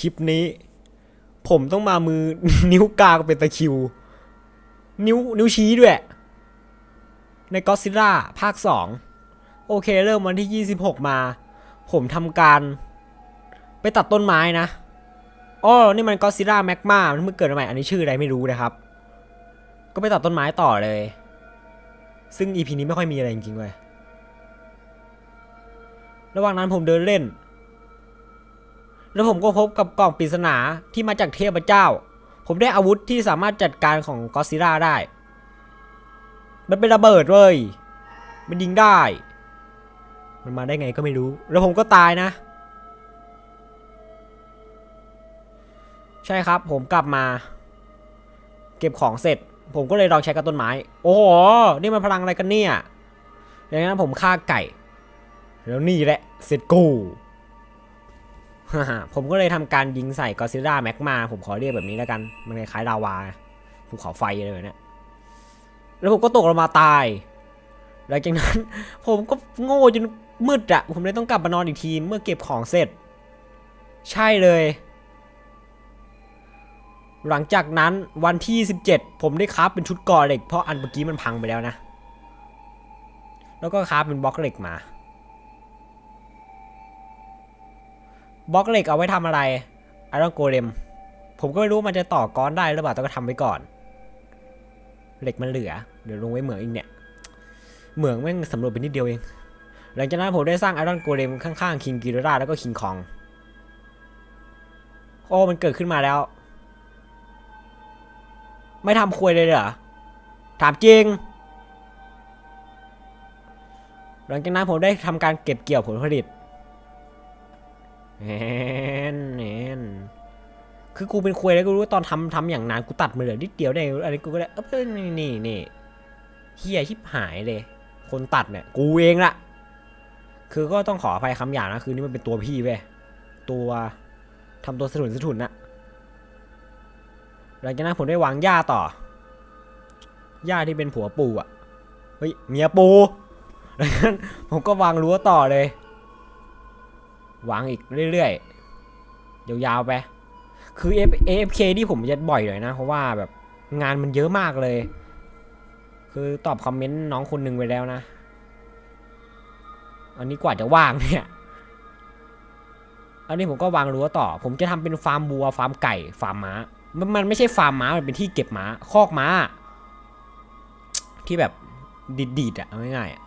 คลิปนี้ ผมต้องมามือนิ้วกลางเป็นตะคิว นิ้วนิ้วชี้ด้วย ในก็ซิล่าภาค 2 โอเค เริ่มวันที่ 26 มา ผมทำการ ไปตัดต้นไม้นะอ๋อนี่มันก็ซิล่าแมกมามันเพิ่งเกิดมาใหม่ อันนี้ชื่ออะไรไม่รู้นะครับ ก็ไปตัดต้นไม้ต่อเลย ซึ่ง EP นี้ไม่ค่อยมีอะไรจริงๆเว้ยระหว่างนั้นผมเดินเล่น แล้วผมก็พบกับกล่องปริศนาที่มาจากเทพเจ้า ผมได้อาวุธที่สามารถจัดการของกอซิล่าได้ มันเป็นระเบิดเว้ย มันยิงได้ มันมาได้ไงก็ไม่รู้ แล้วผมก็ตายนะ ใช่ครับ ผมกลับมา เก็บของเสร็จ ผมก็เลยลองใช้กับต้นไม้ โอ้โห นี่มันพลังอะไรกันเนี่ยอย่างนั้นผมฆ่าไก่ แล้วนี่แหละ เสร็จกู ผมก็เลยทำการยิงใส่กอซิล่าแม็กมาผมขอเรียกแบบนี้แล้วกัน มันคล้ายๆลาวาภูเขาไฟอะไรแบบนี้แล้วผมก็ตกลงมาตาย หลังจากนั้น ผมก็โง่จนมืดอะผมเลยต้องกลับมานอนอีกทีเมื่อเก็บของเสร็จ ใช่เลยหลังจากนั้นวันที่ 17 ผมได้คราฟเป็นชุดก่อเหล็กเพราะอันเมื่อกี้มันพังไปแล้วนะ แล้วก็คราฟเป็นบล็อกเหล็กมา บล็อกเหล็กเอาไว้ทำอะไรไอรอนโกเลมผมก็ไม่รู้มันจะต่อก้อนได้หรือเปล่าแต่ก็ทำไว้ก่อน เหล็กมันเหลือ เดี๋ยวลงไว้เหมืองอีกเนี่ย เหมืองแม่งสำรวจไปนิดเดียวเอง หลังจากนั้นผมได้สร้างไอรอนโกเลมข้างๆคิงกิโรราแล้วก็คิงคอง โอ้มันเกิดขึ้นมาแล้ว ไม่ทำควยเลยเหรอ ถามจริง หลังจากนั้นผมได้ทำการเก็บเกี่ยวผลผลิต แอนแอนคือกูเป็นควยแล้วกูรู้ว่าตอนทำทำอย่างนานกูตัดมาเหลือนิดเดียวได้อะไรกูก็ได้เออนี่นี่นี่เฮียชิบหายเลย คนตัดเนี่ย กูเองละคือก็ต้องขออภัยคำหยาบนะคือนี่มันเป็นตัวพี่เว้ยตัวทำตัวสะทุนสะทุนนะหลังจากนั้นผมได้วางหญ้าต่อหญ้าที่เป็นผัวปูอะเฮ้ยเมียปูหลังจากนั้นผมก็วางรั้วต่อเลย วางอีกเรื่อยๆยาวๆไป คือ AFK ที่ผมจะบ่อยหน่อยนะ เพราะว่าแบบงานมันเยอะมากเลย คือตอบคอมเมนต์น้องคนหนึ่งไปแล้วนะ อันนี้กว่าจะว่างเนี่ย อันนี้ผมก็วางรั้วต่อ ผมจะทำเป็นฟาร์มบัว ฟาร์มไก่ ฟาร์มม้า มันไม่ใช่ฟาร์มม้า มันเป็นที่เก็บม้า คอกม้า ที่แบบดีดๆอะง่ายๆอะ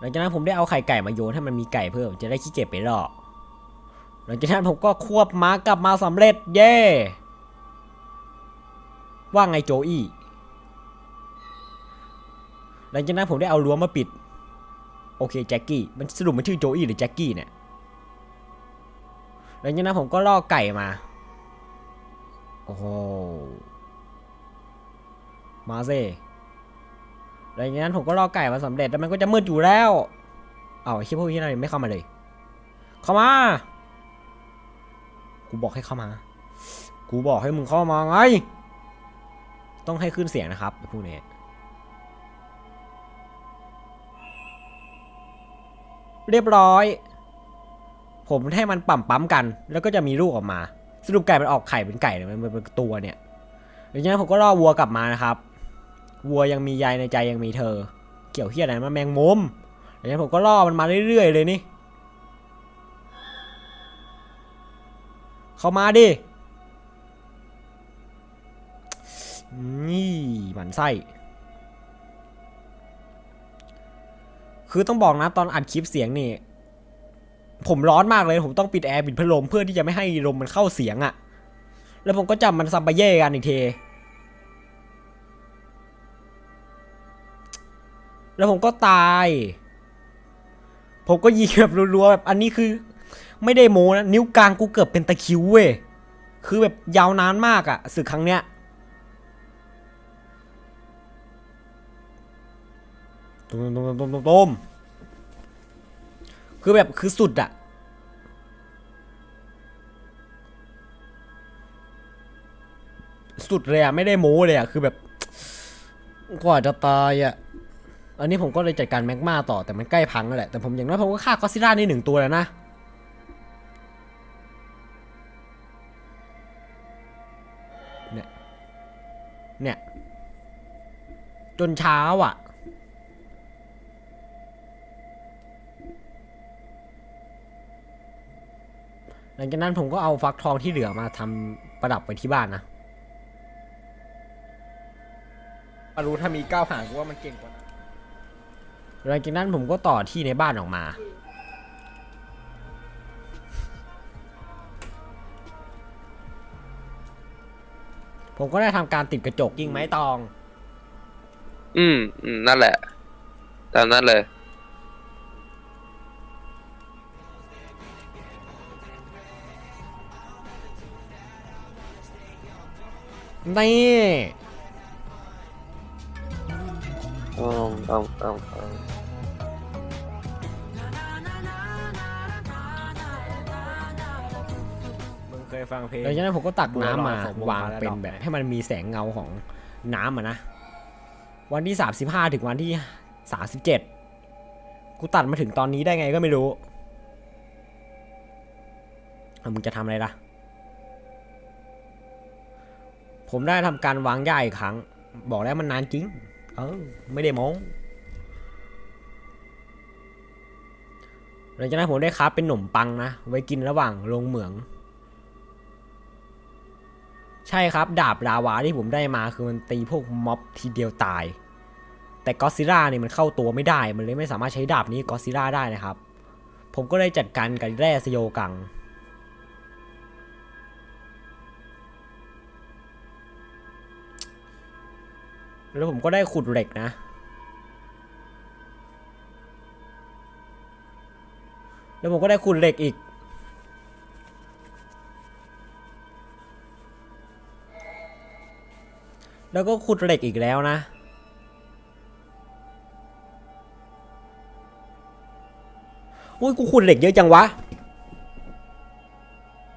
หลังจากนั้นผมได้เอาไข่ไก่มาโยนให้มันมีไก่เพิ่มจะได้ขี้เกียจไปหรอกหลังจากนั้นผมก็ควบม้ากลับมาสำเร็จเย่ว่าไงโจอี้หลังจากนั้นผมได้เอารั้วมาปิด โอเคแจ็คกี้มันสรุปมันชื่อโจอี้หรือแจ็คกี้เนี่ยหลังจากนั้นผมก็ล่อไก่มา โอ้โหมาเซ่ หลังจากนั้นผมก็ล่อไก่มาสำเร็จแล้วมันก็จะมืดอยู่แล้ว เอาไอ้คิดพวกนี้อะไรไม่เข้ามาเลย เข้ามา กูบอกให้เข้ามา กูบอกให้มึงเข้ามาไง ต้องให้ขึ้นเสียงนะครับไอ้พวกนี้เรียบร้อย ผมให้มันปั๊มปั๊มกัน แล้วก็จะมีลูกออกมา สรุปไก่มันออกไข่เป็นไก่เลยมันเป็นตัวเนี่ยหลังจากนั้นผมก็ล่อวัวกลับมานะครับ วัวยังมียายในใจยังมีเธอ เกี่ยวเฮียอะไรมาแมงมุมอย่างนั้นผมก็ล่อมันมาเรื่อยๆเลยนี่ เข้ามาดิ นี่หมันไส้ คือต้องบอกนะตอนอัดคลิปเสียงนี่ ผมร้อนมากเลย ผมต้องปิดแอร์ปิดพัดลมเพื่อที่จะไม่ให้ลมมันเข้าเสียงอะแล้วผมก็จับมันซัมบาเย่กันอีกที แล้วผมก็ตาย ผมก็ยิงแบบรัวๆแบบอันนี้คือ ไม่ได้โมนะนิ้วกลางกูเกือบเป็นตะคิวเว้ยคือแบบยาวนานมากอะศึกครั้งเนี้ยตุ้มตุ้มตุ้มตุ้มตุ้มคือแบบคือสุดอะสุดเลยอะไม่ได้โม้เลยอะคือแบบกว่าจะตายอะ อันนี้ผมก็เลยจัดการแมกมาต่อแต่มันใกล้พังแล้วแหละแต่ผมอย่างน้อยผมก็ฆ่าก็ซิล่าได้หนึ่งตัวแล้วนะเนี่ยเนี่ยจนเช้าอะหลังจากนั้นผมก็เอาฟักทองที่เหลือมาทำประดับไปที่บ้านนะรู้ถ้ามีก้าวหางก็ว่ามันเก่งกว่า หลังจากนั้นผมก็ต่อที่ในบ้านออกมา ผมก็ได้ทำการติดกระจกยิงไม้ตอง อืมอืมนั่นแหละ ตามนั้นเลย นี่ อ้อมอ้อมอ้อมอ้อมมึงเคยฟังเพลง หลังจากนั้นผมก็ตักน้ำมาบัวลอยของวางบัวลอยเป็นดอกแบบไหมให้มันมีแสงเงาของน้ำอะนะ วันที่ 35 ถึงวันที่ 37 กูตัดมาถึงตอนนี้ได้ไงก็ไม่รู้อะมึงจะทำอะไรล่ะ ผมได้ทำการวางย่าอีกครั้ง บอกแล้วมันนานจริง เออ ไม่ได้โม้ง หลังจากนั้นผมได้ค้าเป็นขนมปังนะ ไว้กินระหว่างลงเหมือง ใช่ครับ ดาบลาวาที่ผมได้มาคือมันตีพวกม็อบทีเดียวตาย แต่ก็อซิล่าเนี่ยมันเข้าตัวไม่ได้ มันเลยไม่สามารถใช้ดาบนี้ก็อซิลล่าได้นะครับ ผมก็เลยจัดการกับแร่สโยกังแล้วผมก็ได้ขุดเหล็กนะ แล้วผมก็ได้ขุดเหล็กอีก แล้วก็ขุดเหล็กอีกแล้วนะ อุ้ยกูขุดเหล็กเยอะจังวะ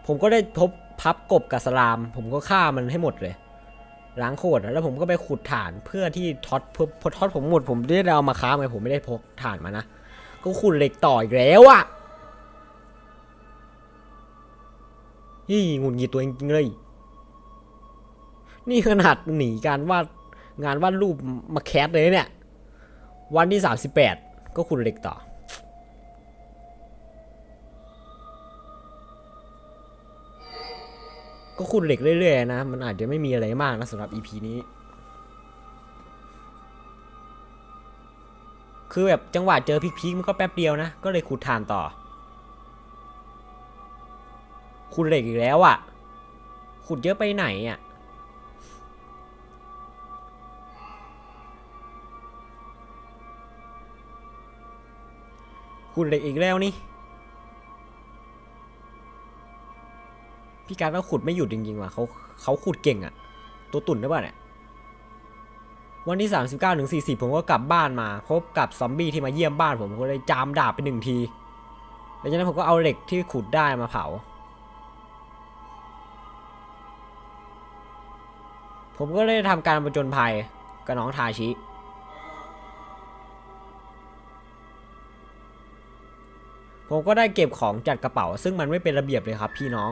ผมก็ได้พบพับกบกับสลาม ผมก็ฆ่ามันให้หมดเลยล้างโคตรแล้วผมก็ไปขุดถ่านเพื่อที่ท็อตเพื่อพอท็อตผมหมดผมได้เอามาค้าไงผมไม่ได้พกถ่านมานะ ก็ขุดเหล็กต่ออีกแล้วอะ ยี่หงุดหงิดตัวเองจริงเลย นี่ขนาดหนีการวาดงานวาดรูปมาแคสเลยเนี่ย วันที่38ก็ขุดเหล็กต่อ ก็ขุดเหล็กเรื่อยๆนะ มันอาจจะไม่มีอะไรมากนะสำหรับ EP นี้ คือแบบจังหวะเจอพีคๆมันก็แป๊บเดียวนะ ก็เลยขุดถ่านต่อ ขุดเหล็กอีกแล้วอะ่ะ ขุดเยอะไปไหนอะ่ะ ขุดเหล็กอีกแล้วนี่ พี่การก็ขุดไม่หยุดจริงๆว่ะเขาเขาขุดเก่งอะตัวตุ่นได้ป่ะเนี่ย วันที่ 39ถึง40 ผมก็กลับบ้านมา พบกับซอมบี้ที่มาเยี่ยมบ้านผมผมก็เลยจามดาบไปหนึ่งทีหลังจากนั้นผมก็เอาเหล็กที่ขุดได้มาเผา ผมก็เลยทำการประจนภัยกับน้องทาชิ ผมก็ได้เก็บของจัดกระเป๋า ซึ่งมันไม่เป็นระเบียบเลยครับพี่น้อง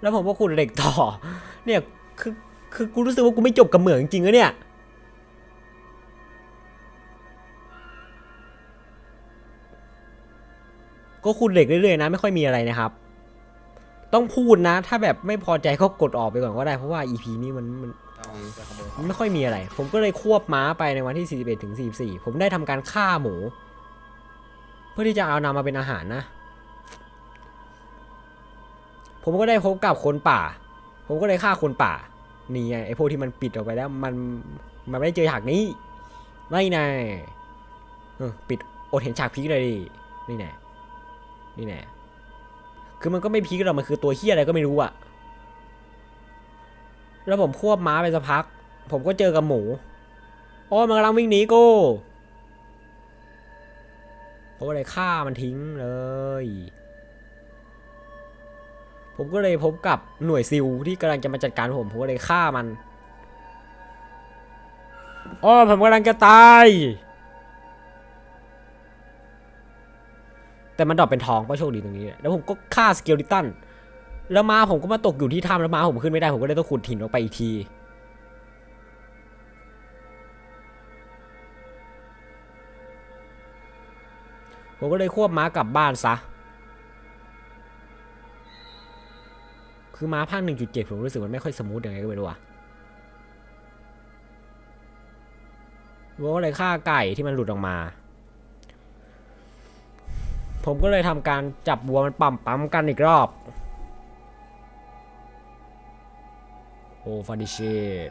แล้วผมก็ขุดเหล็กต่อ เนี่ยคือคือกูรู้สึกว่ากูไม่จบกับเหมืองจริงๆอะเนี่ยก็ขุดเหล็กเรื่อยๆนะ ไม่ค่อยมีอะไรนะครับ ต้องพูดนะ ถ้าแบบไม่พอใจก็กดออกไปก่อนก็ได้เพราะว่า EP นี้มันมันเอาจะขโมยมันไม่ค่อยมีอะไร ผมก็เลยควบม้าไปในวันที่ 41ถึง44 ผมได้ทำการฆ่าหมู เพื่อที่จะเอานำมาเป็นอาหารนะ ผมก็ได้พบกับคนป่า ผมก็เลยฆ่าคนป่า นี่ไงไอ้พวกที่มันปิดออกไปแล้ว มันมันไม่ได้เจอฉากนี้ ไม่แน่เออปิดอดเห็นฉากพีคเลยดิ นี่แน่นี่แน่ คือมันก็ไม่พีคหรอกมันคือตัวเฮี้ยอะไรก็ไม่รู้อะแล้วผมควบม้าไปสักพัก ผมก็เจอกับหมูอ้ยมันกำลังวิ่งหนีกูผมก็เลยฆ่ามันทิ้งเลย ผมก็เลยพบกับหน่วยซิลที่กำลังจะมาจัดการผม ผมก็เลยฆ่ามันอ้ยผมกำลังจะตาย แต่มันดรอปเป็นทองก็โชคดีตรงนี้แล้วผมก็ฆ่าสเกลลิตันแล้วมาผมก็มาตกอยู่ที่ถ้ำแล้วมาผมขึ้นไม่ได้ผมก็เลยต้องขุดถิ่นออกไปอีกทีผมก็เลยควบม้ากลับบ้านซะ คือม้าภาค1.7ผมรู้สึกมันไม่ค่อยสมูทยังไงก็ไม่รู้อะผมก็เลยฆ่าไก่ที่มันหลุดออกมา ผมก็เลยทำการจับวัวมันปั๊มปั๊มกันอีกรอบ โอ้ฟาดิเชต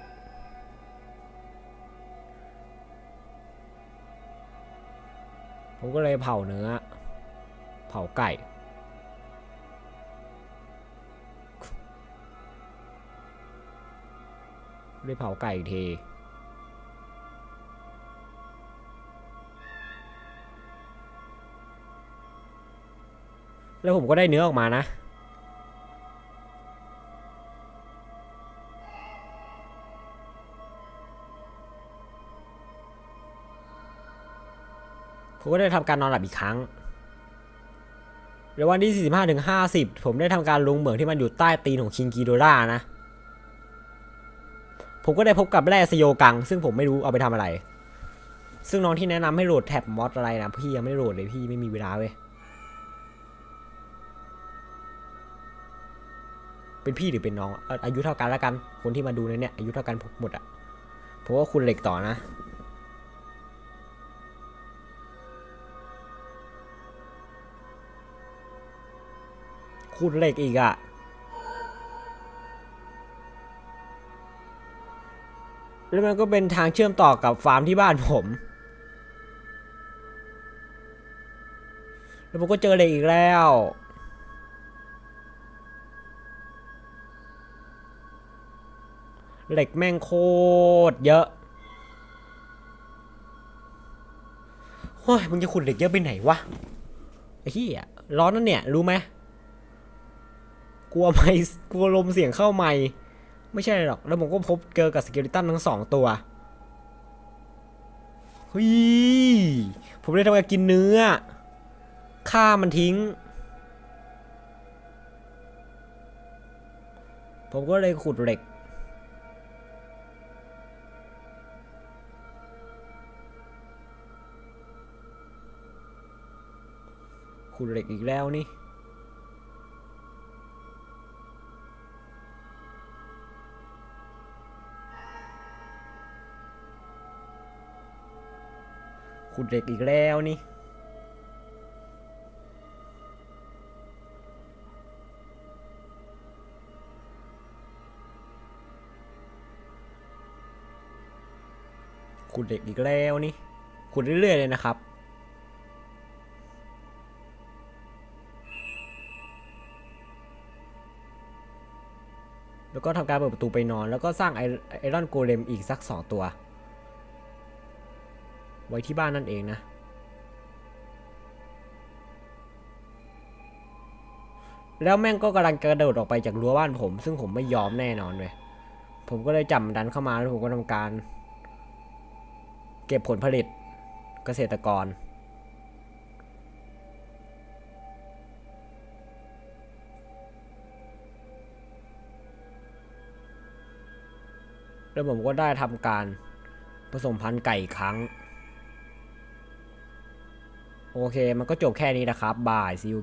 ผมก็เลยเผาเนื้อ เผาไก่ได้เผาไก่อีกที แล้วผมก็ได้เนื้อออกมานะผมก็ได้ทำการนอนหลับอีกครั้งในวันที่ 45ถึง50 ผมได้ทำการลงเหมืองที่มันอยู่ใต้ตีนของคิงกีโดรานะ ผมก็ได้พบกับแร่สโยกัง ซึ่งผมไม่รู้เอาไปทำอะไร ซึ่งน้องที่แนะนำให้โหลดแท็บมอดอะไรนะ พี่ยังไม่ได้โหลดเลยพี่ไม่มีเวลาเว้ย เป็นพี่หรือเป็นน้องเอ่ออายุเท่ากันแล้วกัน คนที่มาดูในเนี่ยอายุเท่ากันหมดอะผมว่าคุณเหล็กต่อนะ คุณเหล็กอีกอะแล้วมันก็เป็นทางเชื่อมต่อกับฟาร์มที่บ้านผม แล้วผมก็เจอเหล็กอีกแล้ว เหล็กแม่งโคตรเยอะโอ้ยมึงจะขุดเหล็กเยอะไปไหนวะไอ้เหี้ยร้อนนั่นเนี่ย รู้ไหมกลัวไม่กลัวลมเสียงเข้าไม่ไม่ใช่หรอก แล้วผมก็พบเจอกับสเกลิตันทั้งสองตัวเฮ้ยผมเลยทำการกินเนื้อฆ่ามันทิ้ง ผมก็เลยขุดเหล็ก ขุดเหล็กอีกแล้วนี่ ขุดเหล็กอีกแล้วนี่ขุดเหล็กอีกแล้วนี่ขุดเรื่อยๆเลยนะครับ ก็ทำการเปิดประตูไปนอน แล้วก็สร้างไอรอนโกเลมอีกสักสองตัว ไว้ที่บ้านนั่นเองนะ แล้วแม่งก็กำลังกระโดดออกไปจากรั้วบ้านผม ซึ่งผมไม่ยอมแน่นอนเลย ผมก็เลยจับดันเข้ามาแล้วผมก็ทำการ เก็บผลผลิตเกษตรกร แล้วผมก็ได้ทำการผสมพันธุ์ไก่ครั้ง โอเค มันก็จบแค่นี้นะครับบายซิวเก